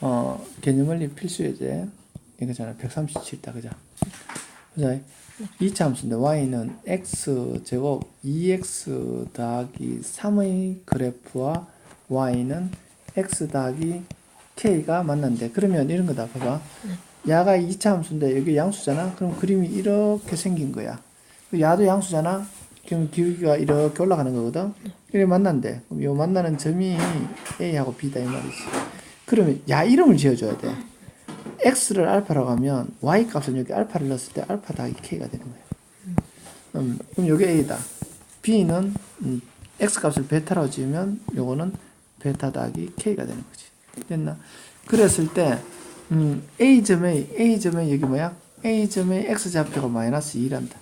어, 개념원리 필수 예제 이거잖아. 137다 그죠? 그죠? 이차 함수인데 y는 x 제곱 2x 더하기 3의 그래프와 y는 x 더하기 k가 만난대. 그러면 이런 거다. 봐봐. 야가 2차 함수인데 여기 양수잖아. 그럼 그림이 이렇게 생긴 거야. 그 야도 양수잖아. 그럼 기울기가 이렇게 올라가는 거거든. 이렇게 만난대. 그럼 요 만나는 점이 A하고 B다 이 말이지. 그러면 야 이름을 지어줘야 돼. X를 알파라고 하면 Y 값은 여기 알파를 넣었을 때 알파 더하기 K가 되는 거야. 음, 그럼 여기 A다. B는 음, X 값을 베타라고 지으면 요거는 베타 더하기 K가 되는 거지. 됐나? 그랬을 때 음, A점에 A점에 여기 뭐야? A점에 X 좌표가 마이너스 2란다.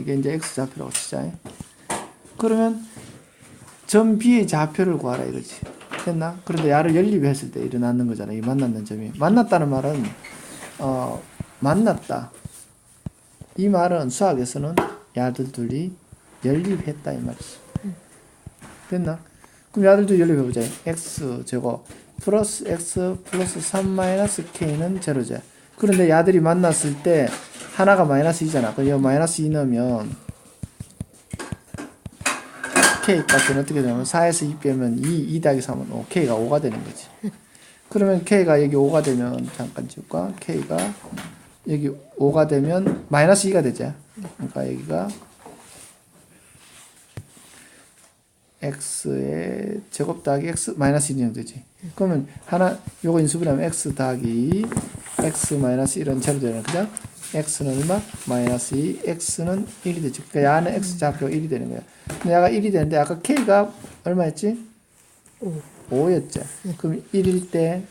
이게 이제 X 좌표라고 치자. 그러면 점 B의 좌표를 구하라 이거지. 됐나? 그런데 야를 연립했을 때 일어나는 거잖아. 이 만났는 점이. 만났다는 말은 어 만났다. 이 말은 수학에서는 야들 둘이 연립했다 이 말이지. 됐나? 그럼 야들도 연립해보자. x 제곱 플러스 x 플러스 3 마이너스 k는 제로제. 그런데 야들이 만났을 때 하나가 마이너스 2잖아. 그럼 여기 마이너스 2 넣으면 k 값은 어떻게 되냐면 4에서 2 빼면 2, 2 더하기 3은 5, k가 5가 되는 거지. 그러면 k가 여기 5가 되면 잠깐 지울까? k가 여기 5가 되면 마이너스 2가 되죠. 그러니까 여기가 x의 제곱 더하기 x 마이너스 1이 정도 되지. 그러면 하나 요거 인수분하면 x 더하기 x 마이너스 1은 제로 되는 거죠? x는 얼마? 마이너스 2, x는 1이 되지. 그러니까 야는 x 좌표 1이 되는 거야. 근데 야가 1이 되는데 아까 k가 얼마였지? 5. 5였죠. 그럼 1일 때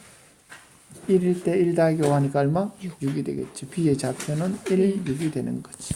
1일 때 1 더하기 5 하니까 얼마? 6. 이 되겠지. b의 좌표는 1, 6이 되는 거지.